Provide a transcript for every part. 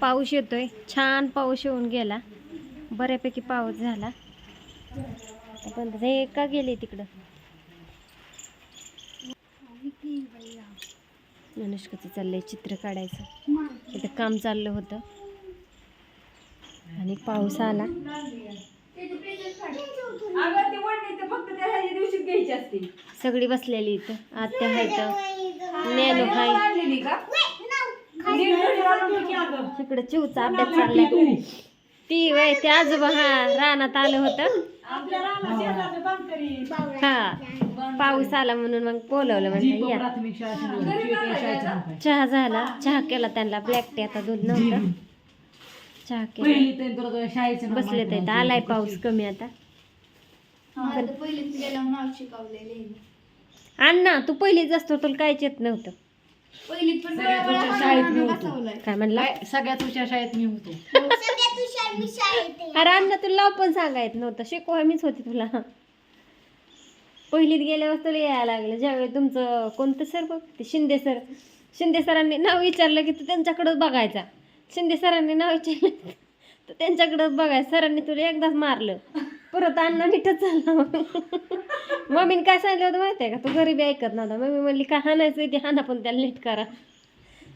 पाऊस येतोय. छान पाऊस येऊन गेला. बऱ्यापैकी पाऊस झाला. पण हे का गेले तिकडं? अनुष्काचं चाललंय चित्र काढायचं. इथं काम चाललं होतं. आणि पाऊस आला. सगळी बसलेली इथं. आत्या हायत नेनू हाय आणलेली का नीट घरी आणून ठेव की अगं. इकडं चिवचा अभ्यास चाललाय. ती वय ते आजोबा हा रानात आलं होतं. हा. पाऊस आला म्हणून मग बोलवलं म्हणलं या? चहा झाला. चहा केला त्यांना. ब्लॅक टी आता दूध नव्हतं. चहा केला. बसले तर आलाय पाऊस कमी आता. अण्णा तू पहिलीच असतो तुला काहीच येत नव्हतं. काय म्हणला? सगळ्यात हुशार शाळेत मी होतो. अरे अण्णा तुला नाव पण सांगायत नव्हतं. शिकवा मीच होती तुला. पहिलीत गेल्यावर तुला यायला लागलं. ज्यावेळी तुमचं कोणतं सर बघ ते शिंदे सर. शिंदे सरांनी नाव विचारलं की तू त्यांच्याकडंच बघायचा. शिंदे सरांनी नाव विचारलं तर त्यांच्याकडंच बघायचं. सरांनी तुला एकदाच मारलं. परत अण्णा नीटच झाला मम्मीने काय सांगितलं होतं माहिती आहे का? तू घरी बी ऐकत नव्हता. मम्मी म्हणली काय हाणायचं ते हाना पण त्याला नीट करा.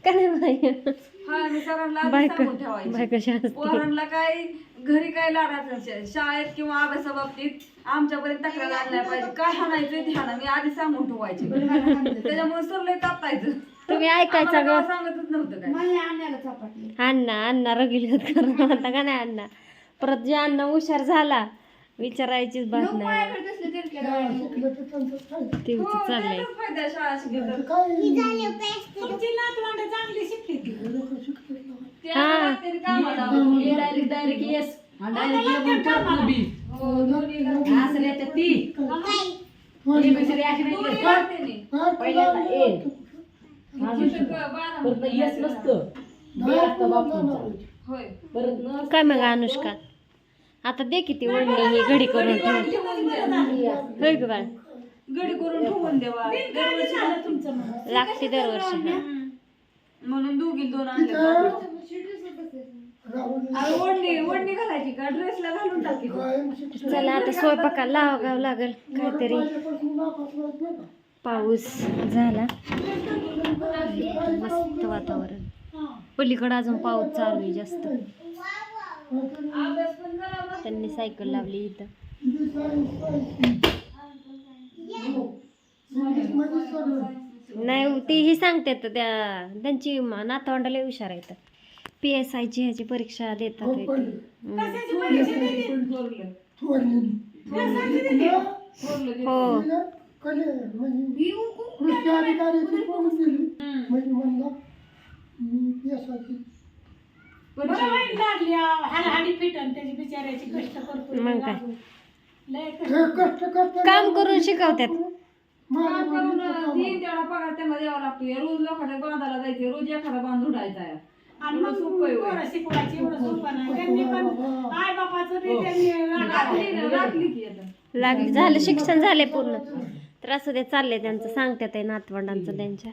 का नाही बाई? हा मी सरांना आधी बायका सांगून ठेवायची. बायका शास्त्री पोरांना काय घरी काय लाडायचं शाळेत किंवा अभ्यासाबाबतीत आमच्यापर्यंत तक्रार आणल्या पाहिजे. काय हाणायचं ते हाणा. मी आधी सांगून ठेवायचे. त्याच्यामुळे सर लय तापायचं. तुम्ही ऐकायचा आम्हाला ग. तेव्हा सांगतच नव्हतं काय. अण्णा अण्णा आता का नाही अण्णा? परत जे अण्णा हुशार झाला विचारायचीच बात नाही. ते चाललंय. काय मग अनुष्का? आता दे किती वडणी ही घडी करून ठेव. ठेवून. होय बाळ. गडी करून ठेवून देवा दरवर्षी लागते दरवर्षी हा. म्हणून दोघी दोन आणले अरे ओढणी ओढणी घालायची का? ड्रेसला घालून टाकी. चला आता स्वयंपाकाला लावावं लागेल काहीतरी. पाऊस झाला. मस्त वातावरण. पलीकडं अजून पाऊस चालू आहे जास्त. त्यांनी सायकल लावली इथं. नाही तीही सांगतात त्या त्यांची म- नातवंडाला हुशार आहेत. पी एस आयची ह्याची परीक्षा देतात हो. मग काय? काम करून शिकवतात. काम करून तीन तेवढा पगार त्यांना द्यावा लागतो रोज लोकांच्या बांधायला जायचे रोज एखादा बांध आहे. एवढं सोपं आहे होय. राखली ना, राखली की आता. लागली झालं शिक्षण झाले पूर्ण. तर असं ते चाललंय त्यांचं सांगतात आहे नातवंडांचं त्यांच्या.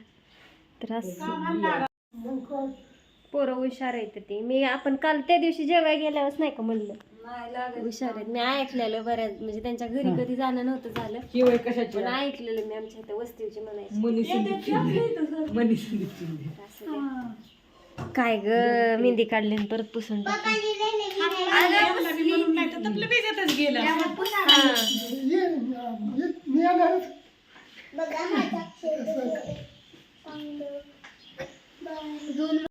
तर असं. पोरं हुशार आहेत ती. मी आपण काल त्या दिवशी जेवाय गेल्यावरच नाही का म्हणलं? हुशार आहेत. मी ऐकलेलं बऱ्याच म्हणजे त्यांच्या घरी कधी जाणं नव्हतं झालं. ही कशाची पण ऐकलेलं मी आमच्या इथं वस्तीची म्हणायची. काय ग मेहंदी काढली. आणि परत पुसून टाकली.